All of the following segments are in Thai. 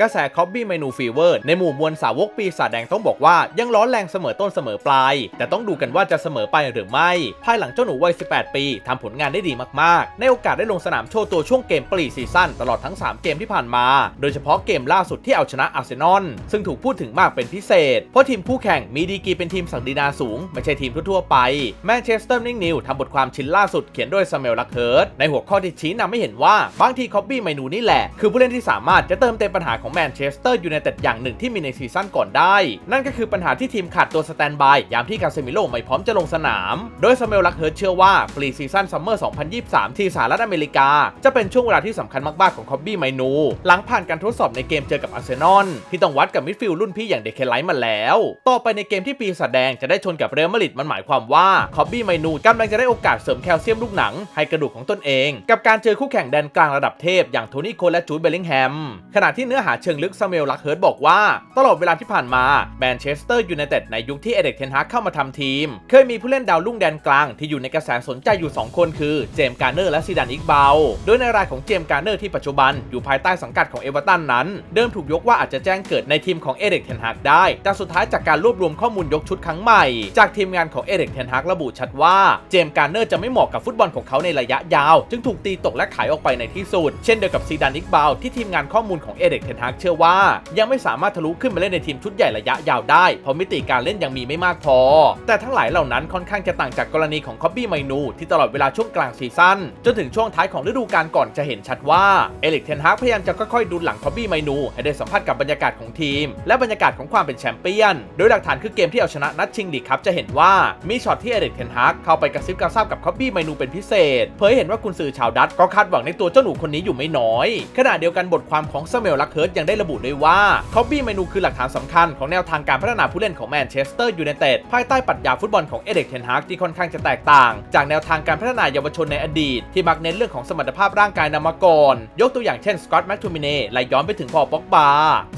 กระแสคอบบี้เมนูฟีเวอร์ในหมู่มวลสาวกปีศาจแดงต้องบอกว่ายังร้อนแรงเสมอต้นเสมอปลาย แต่ต้องดูกันว่าจะเสมอไปหรือไม่ ภายหลังเจ้าหนูวัย 18 ปีทำผลงานได้ดีมากๆ ในโอกาสได้ลงสนามโชว์ตัวช่วงเกมปรีซีซั่นตลอดทั้ง 3 เกมที่ผ่านมา โดยเฉพาะเกมล่าสุดที่เอาชนะอาร์เซนอลซึ่งถูกพูดถึงมากเป็นพิเศษ เพราะทีมคู่แข่งมีดีกีเป็นทีมศักดินาสูง ไม่ใช่ทีมทั่วๆไปแมนเชสเตอร์นิงนิวทำบทความชิ้นล่าสุดเขียนโดยซามูเอลลักเฮิร์ตในหัวข้อที่ชี้นำให้เห็นว่าบางทีคอบบี้เมนูนี่แหละคือผู้เล่นที่สามารถจะเติมเต็มปัญหาของแมนเชสเตอร์ยูไนเต็ดอย่างหนึ่งที่มีในซีซั่นก่อนได้ นั่นก็คือปัญหาที่ทีมขาดตัวสแตนบาย ยามที่กาเซมิโลไม่พร้อมจะลงสนาม โดยซามูเอลลักเฮิร์ตเชื่อว่าปรีซีซั่นซัมเมอร์ 2023 ที่สหรัฐอเมริกา จะเป็นช่วงเวลาที่สำคัญมากๆของคอบบี้เมนู หลังผ่านการทดสอบในเกมเจอกับอาร์เซนอลที่ต้องวัดกับมิดฟิลด์รุ่นพี่อย่างเดคเคไลท์มาแล้ว ต่อไปในเกมที่ปีศาจแดงจะได้ชนกับเรอัลมาดริดมันหมายความว่าคอบบี้เมนูกำลังจะได้โอกาสเสริมแคลเซียมลูกหนัง ให้กระดูกของตนเอง กับการเจอคู่แข่งแดนกลางระดับเทพอย่างโทนี่โคและจูดเบลลิงแฮมขณะที่เนื้อหาเชิงลึกซามูเอลลักเฮิร์ตบอกว่า ตลอดเวลาที่ผ่านมาแมนเชสเตอร์ยูไนเต็ดในยุคที่เอเด็กเทนฮากเข้ามาทำทีม เคยมีผู้เล่นดาวรุ่งแดนกลางที่อยู่ในกระแสสนใจอยู่ 2 คนคือเจมส์การ์เนอร์และซีดานอิกเบลโดยในรายของเจมส์การ์เนอร์ที่ปัจจุบันอยู่ภายใต้สังกัดของเอเวอร์ตันนั้น เดิมถูกยกว่าอาจจะแจ้งเกิดในทีมของเอเด็กเทนฮากได้ แต่สุดท้ายจากการรวบรวมข้อมูลยกชุดครั้งใหม่ จากทีมงานของเอเด็กเทนฮากระบุชัดว่าเจมส์การ์เนอร์จะไม่เหมาะกับฟุตบอลของเขาในระยะยาว จึงถูกตีตกและขายออกไปในที่สุด เช่นเดียวกับซีดานอิกเบลที่ทีมงานข้อมูลของเอเด็กเทนฮากเชื่อว่า ยังไม่สามารถทะลุขึ้นมาเล่นในทีมชุดใหญ่ระยะยาวได้ เพราะมิติการเล่นยังมีไม่มากพอ แต่ทั้งหลายเหล่านั้นค่อนข้างจะต่างจากกรณีของคอบบี้ไมนูที่ตลอดเวลาช่วงกลางซีซั่นจนถึงช่วงท้ายของฤดูกาลก่อนจะเห็นชัดว่าเอลิกเทนฮากพยายามจะค่อยๆดูหลังคอบบี้ไมนูให้ได้สัมผัสกับบรรยากาศของทีม และบรรยากาศของความเป็นแชมเปี้ยน โดยหลักฐานคือเกมที่เอาชนะนัดชิงลีกครับจะเห็นว่ามีช็อตที่เอลิกเทนฮากเข้าไปกระซิบกระซาบกับคอบบี้ไมนูเป็นพิเศษ เผยเห็นว่ากุนซือชาวดัตก็คาดหวังในตัวเจ้าหนูคนนี้อยู่ไม่น้อย ขณะเดียวกันบทความของซาเอลลักเฮิร์ตยังได้ระบุด้วยว่าคอบบี้ไมนูคือหลักฐานสำคัญของแนวทางการพัฒนาผู้เล่นของแมนเชสเตอร์ยูไนเต็ดภายใต้ปรัชญาฟุตบอลของเอเด็กเทนฮากที่ค่อนข้างจะแตกต่าง จากแนวทางการพัฒนาเยาวชนในอดีต ที่มักเน้นเรื่องของสมรรถภาพร่างกายนำมาก่อนยกตัวอย่างเช่นสกอตต์แมคทูมิเน่ไล่ย้อนไปถึงพอป็อกบา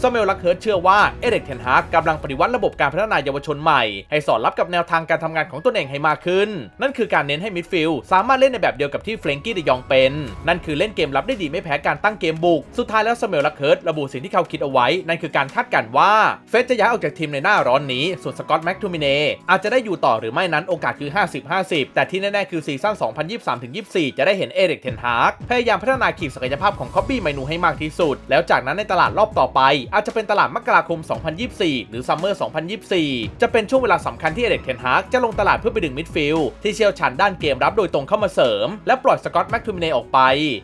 ซามูเอลลักเฮิร์ตเชื่อว่าเอเด็กเทนฮากกำลังปฏิวัติระบบการพัฒนาเยาวชนใหม่ ให้สอดรับกับแนวทางการทำงานของตนเองให้มากขึ้น นั่นคือการเน้นให้มิดฟิลด์สามารถเล่นในแบบเดียวกับที่เฟรนกี้ดยองเป็น นั่นคือเล่นเกมรับได้ดีไม่แพ้การตั้งเกมบุก สุดท้ายแล้วซามูเอลลักเฮิร์ตระบุสิ่งที่เขาคิดเอาไว้ นั่นคือการคาดการณ์ว่าเฟสจะย้ายออกจากทีมในหน้าร้อนนี้ ส่วนสกอตต์แมคทูมิเน่อาจจะได้อยู่ต่อหรือไม่นั้นโอกาสคือ 50-50 แต่ที่แน่ๆคือซีซั่น 2023-24 จะได้เห็นเอริกเทนฮากพยายามพัฒนาขีดศักยภาพของคอบบี้ไมนูให้มากที่สุด แล้วจากนั้นในตลาดรอบต่อไป อาจจะเป็นตลาดมกราคม 2024 หรือซัมเมอร์ 2024 จะเป็นช่วงเวลาสำคัญที่เอริกเทนฮากจะลงตลาดเพื่อไปดึงมิดฟิลด์ที่เชี่ยวชาญด้านเกมรับโดยตรงเข้ามาเสริม และปล่อยสกอตแมคทูมิเนออกไป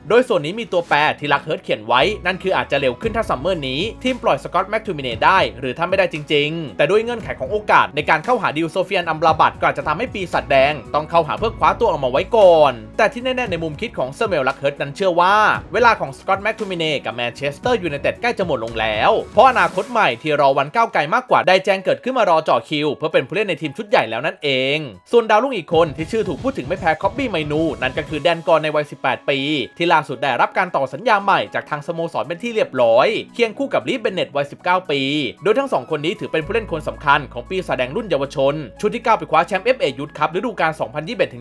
โดยส่วนนี้มีตัวแปรที่ลักเฮิร์ตเขียนไว้นั่นคืออาจจะเร็วขึ้นถ้าซัมเมอร์นี้ ทีมปล่อยสกอตแมคทูมิเนได้ หรือถ้าไม่ได้จริง ๆ แต่ด้วยเงื่อนไขของโอกาสในการเข้าหาดิวโซเฟียนอัมบราบัตก็อาจจะทำให้ปีศาจแดง ต้องเข้าหาเพื่อคว้าตัวออกมาไว้ก่อน แต่ที่แน่ๆในมุมคิดของเซอร์เมลลักเฮิร์ตนั้นเชื่อว่า เวลาของสกอตแมคทูมิเนกับแมนเชสเตอร์ยูไนเต็ดใกล้จะหมดลงแล้ว เพราะอนาคตใหม่ที่รอวันก้าวไกลมากกว่าได้แจ้งเกิดขึ้นมารอจ่อคิว เพื่อเป็นผู้เล่นในทีมชุดใหญ่แล้วนั่นเอง ส่วนดาวรุ่งอีกคนที่ชื่อถูกพูดถึงไม่แพ้คอบบี้ไมนูนั่นก็คือแดนกอนในวัย 18 ปี ที่ล่าสุดได้รับการต่อสัญญาใหม่จากทางสโมสรเป็นที่เรียบร้อยเคียงคู่กับลีเบนเน็ตวัย 19 ปี โดยทั้งสองคนนี้ถือเป็นผู้เล่นคนสำคัญของปีศาจแดงรุ่นเยาวชน ชุดที่ก้าไปคว้าแชมป์ FA ยุทธคัพฤดูกาล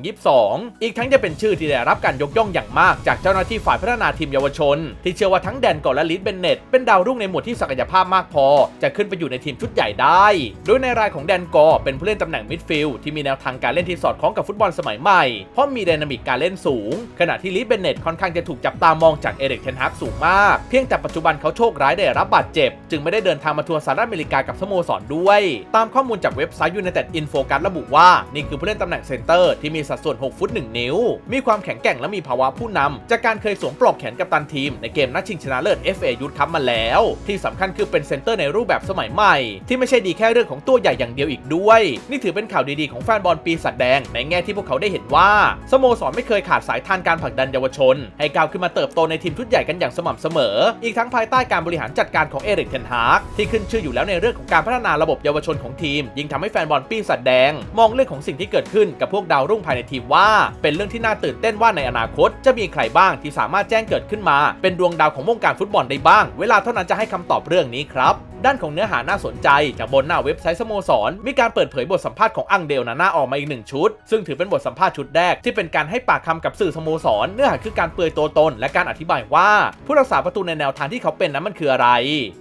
2021-22 อีกทั้งจะเป็นชื่อที่ได้รับการยกย่องอย่างมากจากเจ้าหน้าที่ฝ่ายพัฒนาทีมเยาวชน ที่เชื่อว่าทั้งแดนกอนและลีเบนเน็ตเป็นดาวรุ่งในหมวดที่ศักยภาพมากพอ จะขึ้นไปอยู่ในทีมชุดใหญ่ได้ โดยในรายของแดนกอเป็นผู้เล่นตำแหน่งมิดฟิลด์ที่มีแนวทางการเล่นที่สอดคล้องกับฟุตบอลสมัยใหม่เพราะมีไดนามิกการเล่นสูง ขณะที่ลีเบนเน็ตค่อนข้างจะถูกจับตามองจากเอริกเทนฮากสูงมาก เพียงแต่ปัจจุบันเขาโชคร้ายได้รับบาดเจ็บ จึงไม่ได้เดินทางมาทัวร์สหรัฐอเมริกากับสโมสรด้วย ตามข้อมูลจากเว็บไซต์ United Infocus ระบุว่า นี่คือผู้เล่นตำแหน่งเซนเตอร์ที่มีสัดส่วน 6 ฟุต 1 นิ้ว มีความแข็งแกร่งและมีภาวะผู้นำ จากการเคยสวมปลอกแขนกับตันทีม ในเกมนัดชิงชนะเลิศ FA ยุทธคัพมาแล้ว ที่สำคัญคือเป็นเซนเตอร์ในรูปแบบสมัยใหม่ ที่ไม่ใช่ดีแค่เรื่องของตัวใหญ่อย่างเดียวอีกด้วย นี่ถือเป็นข่าวดีๆของแฟนบอลปีศาจแดง ในแง่ที่พวกเขาได้เห็นว่าสโมสรไม่เคยขาดสายทานการผลักดันเยาวชน ให้ก้าวขึ้นมาเติบโตในทีมชุดใหญ่กันอย่างสม่ำเสมอ อีกทั้งภายใต้การบริหารจัดการของเอริกเทนฮากที่ขึ้นชื่ออยู่แล้วในเรื่องของการพัฒนาระบบเยาวชนของทีม ยิ่งทำให้แฟนบอลปีศาจแดง มองเรื่องของสิ่งที่เกิดขึ้นกับพวกดาวรุ่งภายในทีมว่า เป็นเรื่องที่น่าตื่นเต้นว่าในอนาคต จะมีใครบ้างที่สามารถแจ้งเกิดขึ้นมา เป็นดวงดาวของวงการฟุตบอลได้บ้าง เวลาเท่านั้นจะให้คำตอบเรื่องนี้ครับ ด้านของเนื้อหาน่าสนใจ จากบนหน้าเว็บไซต์สโมสร มีการเปิดเผยบทสัมภาษณ์ของอังเดลนาน่าออกมาอีกหนึ่งชุด ซึ่งถือเป็นบทสัมภาษณ์ชุดแรกที่เป็นการให้ปากคำกับสื่อสโมสร เนื้อหาคือการเปลือยตัวตน และการอธิบายว่า ผู้รักษาประตูในแนวทางที่เขาเป็นนั้นมันคืออะไร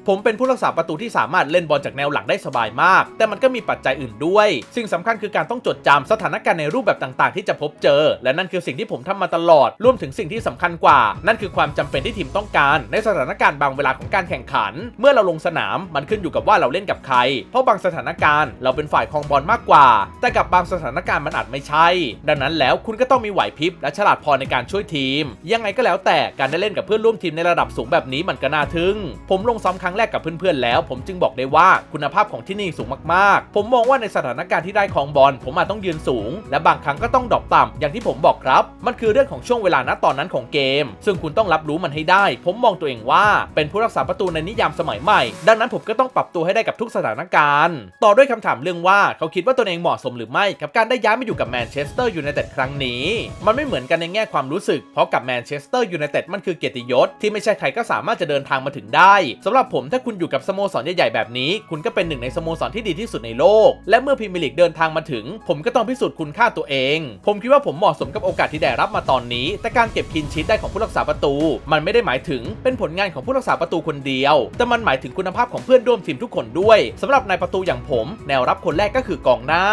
ผมเป็นผู้รักษาประตูที่สามารถเล่นบอลจากแนวหลังได้สบายมาก แต่มันก็มีปัจจัยอื่นด้วย สิ่งสำคัญคือการต้องจดจำสถานการณ์ในรูปแบบต่างๆ ที่จะพบเจอ และนั่นคือสิ่งที่ผมทำมาตลอด รวมถึงสิ่งที่สำคัญกว่า นั่นคือความจำเป็นที่ทีมต้องการ ในสถานการณ์บางเวลาของการแข่งขัน เมื่อเราลงสนามมันขึ้นอยู่กับว่าเราเล่นกับใคร เพราะบางสถานการณ์เราเป็นฝ่ายครองบอลมากกว่า แต่กับบางสถานการณ์มันอาจไม่ใช่ ดังนั้นแล้วคุณก็ต้องมีไหวพริบและฉลาดพอในการช่วยทีม ยังไงก็แล้วแต่การได้เล่นกับเพื่อนร่วมทีมในระดับสูงแบบนี้มันก็น่าทึ่ง ผมลงซ้อมครั้งแรกกับเพื่อนๆแล้ว ผมจึงบอกได้ว่าคุณภาพของที่นี่สูงมากๆ ผมมองว่าในสถานการณ์ที่ได้ครองบอลผมอาจต้องยืนสูง และบางครั้งก็ต้องดรอปต่ำอย่างที่ผมบอกครับ มันคือเรื่องของช่วงเวลาณตอนนั้นของเกม ซึ่งคุณต้องรับรู้มันให้ได้ ผมมองตัวเองว่าเป็นผู้รักษาประตูในนิยามสมัยใหม่ ดังนั้นผมก็ต้องปรับตัวให้ได้กับทุกสถานการณ์ ต่อด้วยคำถามเรื่องว่าเขาคิดว่าตัวเองเหมาะสมหรือไม่ กับการได้ย้ายมาอยู่กับแมนเชสเตอร์ยูไนเต็ดครั้งนี้ มันไม่เหมือนกันในแง่ความรู้สึก เพราะกับแมนเชสเตอร์ยูไนเต็ดมันคือเกียรติยศที่ไม่ใช่ใครก็สามารถจะเดินทางมาถึงได้สำหรับผมถ้าคุณอยู่กับสโมสรใหญ่ๆแบบนี้ คุณก็เป็นหนึ่งในสโมสรที่ดีที่สุดในโลก และเมื่อพรีเมียร์ลีกเดินทางมาถึง ผมก็ต้องพิสูจน์คุณค่าตัวเอง ผมคิดว่าผมเหมาะสมกับโอกาสที่ได้รับมาตอนนี้ แต่การเก็บคินชีตได้ของผู้รักษาประตู มันไม่ได้หมายถึงเป็นผลงานของผู้รักษาประตูคนเดียว แต่มันหมายถึงคุณภาพของพื่อนร่วมทีมทุกคนด้วยสำหรับนายประตูอย่างผม แนวรับคนแรกก็คือกองหน้า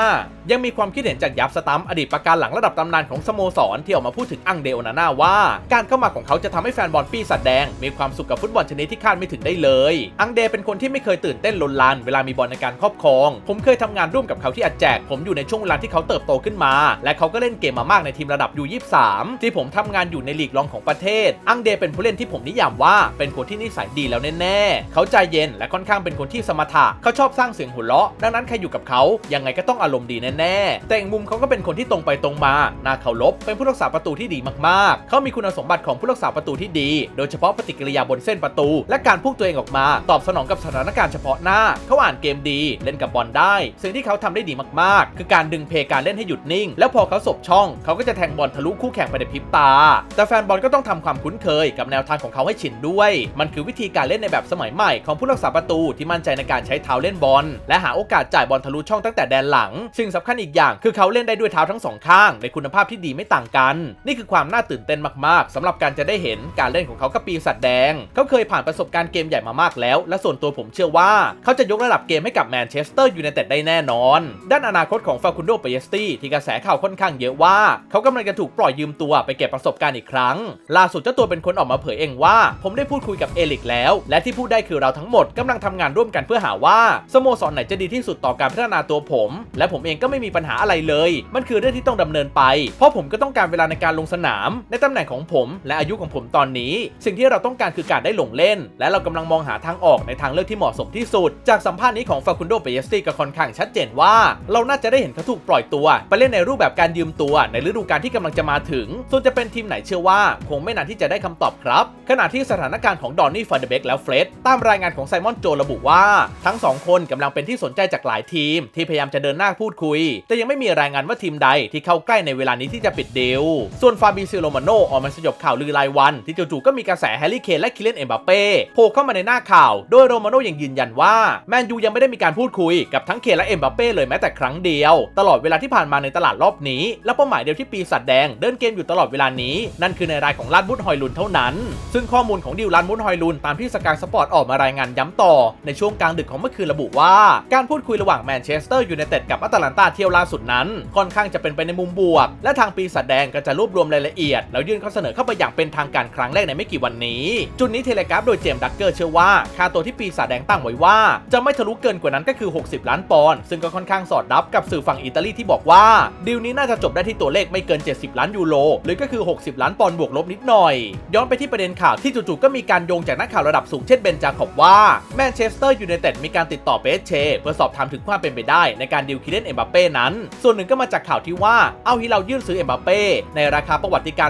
ยังมีความคิดเห็นจากยับสตัมอดีตประการหลังระดับตำนานของสโมสรที่ออกมาพูดถึงอังเดโอนาน่าว่า การเข้ามาของเขาจะทำให้แฟนบอลปีศาจแดง มีความสุขกับฟุตบอลชนิดที่คาดไม่ถึงได้เลย อังเดเป็นคนที่ไม่เคยตื่นเต้นลนลานเวลามีบอลในการครอบครอง ผมเคยทำงานร่วมกับเขาที่อัดแจก ผมอยู่ในช่วงเวลาที่เขาเติบโตขึ้นมา และเขาก็เล่นเกมมามากในทีมระดับยู23ที่ผมทำงานอยู่ในลีกรองของประเทศ อังเดเป็นผู้เล่นที่ผมนิยามว่าเป็นคนที่นิสัยดีแล้วแน่ๆเขาใจเย็นและค่อนข้างเป็นคนที่สมถะเขาชอบสร้างเสียงหัวเราะ ดังนั้นใครอยู่กับเขายังไงก็ต้องอารมณ์ดีแน่ๆ แต่อีกมุมเขาก็เป็นคนที่ตรงไปตรงมาน่าเคารพเป็นผู้รักษาประตูที่ดีมากๆ เขามีคุณสมบัติของผู้รักษาประตูที่ดี โดยเฉพาะปฏิกิริยาบนเส้นประตู และการพุ่งตัวเองออกมา ตอบสนองกับสถานการณ์เฉพาะหน้า เขาอ่านเกมดีเล่นกับบอลได้ สิ่งที่เขาทำได้ดีมากๆ คือการดึงเพย์การเล่นให้หยุดนิ่ง แล้วพอเขาสบช่อง เขาก็จะแทงบอลทะลุคู่แข่งไปในพริบตา แต่แฟนบอลก็ต้องทำความคุ้นเคยกับแนวทางของเขาให้ชินด้วย มันคือวิธีการเล่นในแบบสมัยใหม่ของผู้รักษาประตูที่มั่นใจในการใช้เท้าเล่นบอล และหาโอกาสจ่ายบอลทะลุช่องตั้งแต่แดนหลังสิ่งสำคัญอีกอย่างคือเขาเล่นได้ด้วยเท้าทั้งสองข้าง ในคุณภาพที่ดีไม่ต่างกัน นี่คือความน่าตื่นเต้นมากๆสำหรับการจะได้เห็นการเล่นของเขากับปีศาจแดง เขาเคยผ่านประสบการณ์เกมใหญ่มามากแล้ว และส่วนตัวผมเชื่อว่า เขาจะยกระดับเกมให้กับแมนเชสเตอร์ยูไนเต็ดได้แน่นอน ด้านอนาคตของฟาคุนโดเปเยสตี้ที่กระแสข่าวค่อนข้างเยอะว่า เขากำลังจะถูกปล่อยยืมตัวไปเก็บประสบการณ์อีกครั้ง ล่าสุดเจ้าตัวเป็นคนออกมาเผยเองว่า ผมได้พูดคุยกับเอลิกแล้ว และที่พูดได้คือเราทั้งหมดกำลังทำงานร่วมกันเพื่อหาว่าสโมสรไหนจะดีที่สุดต่อการพัฒนาตัวผม และผมเองก็ไม่มีปัญหาอะไรเลย มันคือเรื่องที่ต้องดำเนินไป เพราะผมก็ต้องการเวลาในการลงสนาม ในตำแหน่งของผม และอายุของผมตอนนี้ สิ่งที่เราต้องการคือการได้ลงเล่น และเรากำลังมองหาทางออกในทางเลือกที่เหมาะสมที่สุด จากสัมภาษณ์นี้ของฟาคุนโดเปเยสตี้ก็ค่อนข้างชัดเจนว่า เราน่าจะได้เห็นเขาถูกปล่อยตัว ไปเล่นในรูปแบบการยืมตัว ในฤดูกาลที่กำลังจะมาถึง ส่วนจะเป็นทีมไหนเชื่อว่า คงไม่นานที่จะได้คำตอบครับ ขณะที่สถานการณ์ของดอนนี่ฟานเดเบกและเฟรดตามรายงานของไซมอนโจระบุว่าทั้งสองคนกำลังเป็นที่สนใจจากหลายทีม ที่พยายามจะเดินหน้าพูดคุย แต่ยังไม่มีรายงานว่าทีมใดที่เข้าใกล้ในเวลานี้ที่จะปิดเดลส่วนฟาบิซิโรมาโนออกมาสยบข่าวลือรายวัน ที่จู่ๆก็มีกระแสแฮร์รี่เคนและคิเลนเอ็มบัปเป้โผล่เข้ามาในหน้าข่าว โดยโรมาโนยังยืนยันว่าแมนยูยังไม่ได้มีการพูดคุยกับทั้งเคนและเอ็มบัปเป้เลยแม้แต่ครั้งเดียว ตลอดเวลาที่ผ่านมาในตลาดรอบนี้ และเป้าหมายเดียวที่ปีศาจแดงเดินเกมอยู่ตลอดเวลานี้ นั่นคือในรายของลาดบุตฮอยลุนเท่านั้น ซึ่งข้อมูลของดิวลานบุตฮอยลุนตามที่สกายสปอร์ตออกมารายงานย้ำต่อในช่วงกลางดึกของเมื่อคืนระบุว่า การพูดคุยระหว่างแมนเชสเตอร์ยูไนเต็ดกับอัตแลนตาเที่ยวล่าสุดนั้น ค่อนข้างจะเป็นไปในมุมบวก และทางปีศาจแดงก็จะรวบรวมรายละเอียด แล้วยื่นข้อเสนอเข้าไปอย่างเป็นทางการครั้งแรกในไม่กี่วันนี้ จุดนี้เทเลกราฟโดยเจมส์ดักเกอร์เชื่อว่าค่าตัวที่ปีศาจแดงตั้งไว้ว่า จะไม่ทะลุเกินกว่านั้นก็คือ 60 ล้านปอนด์ซึ่งก็ค่อนข้างสอดรับกับสื่อฝั่งอิตาลีที่บอกว่าดีลนี้น่าจะจบได้ที่ตัวเลขไม่เกิน 70 ล้านยูโรหรือก็คือ 60 ล้านปอนด์บวกลบนิดหน่อย ย้อนไปที่ประเด็นข่าวที่จู่ๆก็มีการโยงจากนักข่าวระดับสูงเช่นเบนจาคอบว่าแมนเชสเตอร์ยูไนเต็ดมีการติดต่อเปเชเพื่อสอบถามถึงความเป็นไปได้ในการดีลคิเลนเอ็มบัปเป้นั้น ส่วนหนึ่งก็มาจากข่าวที่ว่าเอาฮิเรายื่นซื้อเอ็มบัปเป้ในราคาประวัติการ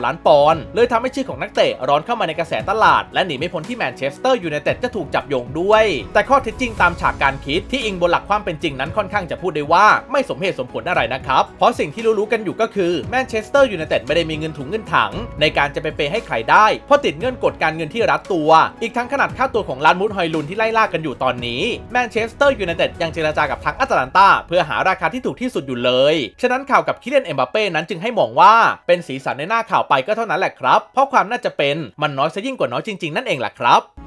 259 ล้านปอนด์เลยทำให้ชื่อของนักเตะร้อนเข้ามาในกระแสตลาด และหนีไม่พ้นที่แมนเชสเตอร์ยูไนเต็ดจะถูกจับโยงด้วย แต่ข้อเท็จจริงตามฉากการคิดที่อิงบนหลักความเป็นจริงนั้นค่อนข้างจะพูดได้ว่าไม่สมเหตุสมผลอะไรนะครับ เพราะสิ่งที่รู้ๆกันอยู่ก็คือแมนเชสเตอร์ยูไนเต็ดไม่ได้มีเงินถุงเงินถัง ในการจะไปเปย์ให้ใครได้เพราะติดเงื่อนกฎการเงินที่รัดตัว อีกทั้งขนาดค่าตัวของลานมูดฮอยลุนที่ไล่ล่ากันอยู่ตอนนี้แมนเชสเตอร์ยูไนเต็ดยังเจรจากับทางอัตแลนตาเพื่อหาราคาที่ถูกที่สุดอยู่เลย ฉะนั้นข่าวกับคิเลนเอ็มบัปเป้นั้นจึงให้มองว่าเป็นสีสันในหน้าข่าวไปก็เท่านั้นแหละครับ เพราะความน่าจะเป็นมันน้อยซะยิ่งกว่าน้อยจริงๆนั่นเองแหละครับ